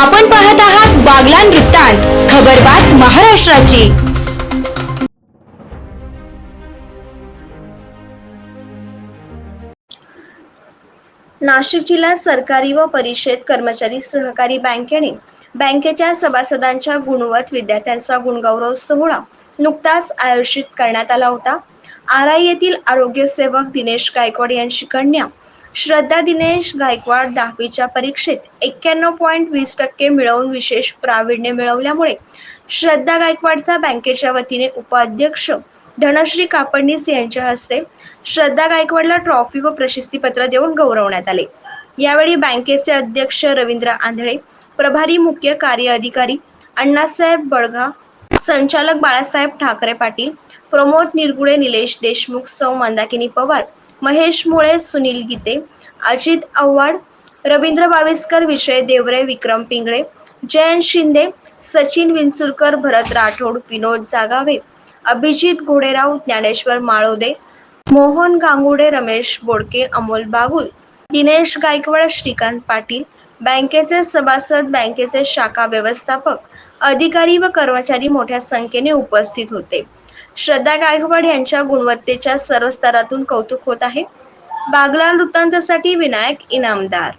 आपण पाहत आहात बागलान वृत्तांत खबरबात महाराष्ट्राची. नाशिक जिल्हा सरकारी व परिषद कर्मचारी सहकारी बँकेने बँकेच्या सभासदांच्या गुणवत विद्यार्थ्यांचा गुणगौरव सोहळा नुकताच आयोजित करण्यात आला होता. आराई येथील आरोग्य सेवक दिनेश गायकवाड यांची कन्या श्रद्धा दिनेश गायकवाड दहावीच्या परीक्षेत एक्क्याण्णव पॉईंट वीस टक्के मिळवून विशेष प्रावीण्य मिळवल्यामुळे श्रद्धा गायकवाडचा बँकेच्या वतीने उपाध्यक्ष धनश्री कापडणीस यांच्या हस्ते श्रद्धा गायकवाडला ट्रॉफी व प्रशस्तीपत्र देऊन गौरवण्यात आले. यावेळी बँकेचे अध्यक्ष रवींद्र आंधळे प्रभारी मुख्य कार्य अधिकारी अण्णासाहेब बळगा संचालक बाळासाहेब ठाकरे पाटील प्रमोद निरगुडे निलेश देशमुख सौ मंदाकिनी पवार महेश मुळे सुनील गीते अजित आव्हाड रवींद्र बाविस्कर विषय देवरे विक्रम पिंगळे जयंत शिंदे सचिन विंचुरकर भरत राठोड विनोद जागावे अभिजित घोडेराव ज्ञानेश्वर माळोदे मोहन गांगुडे रमेश बोडके अमोल बागुल दिनेश गायकवाड श्रीकांत पाटील बँकेचे सभासद बँकेचे शाखा व्यवस्थापक अधिकारी व कर्मचारी मोठ्या संख्येने उपस्थित होते. श्रद्धा गायकवाड यांच्या गुणवत्तेच्या सर्व स्तरातून कौतुक होत आहे. बागलाल वृत्तांतसाठी विनायक इनामदार.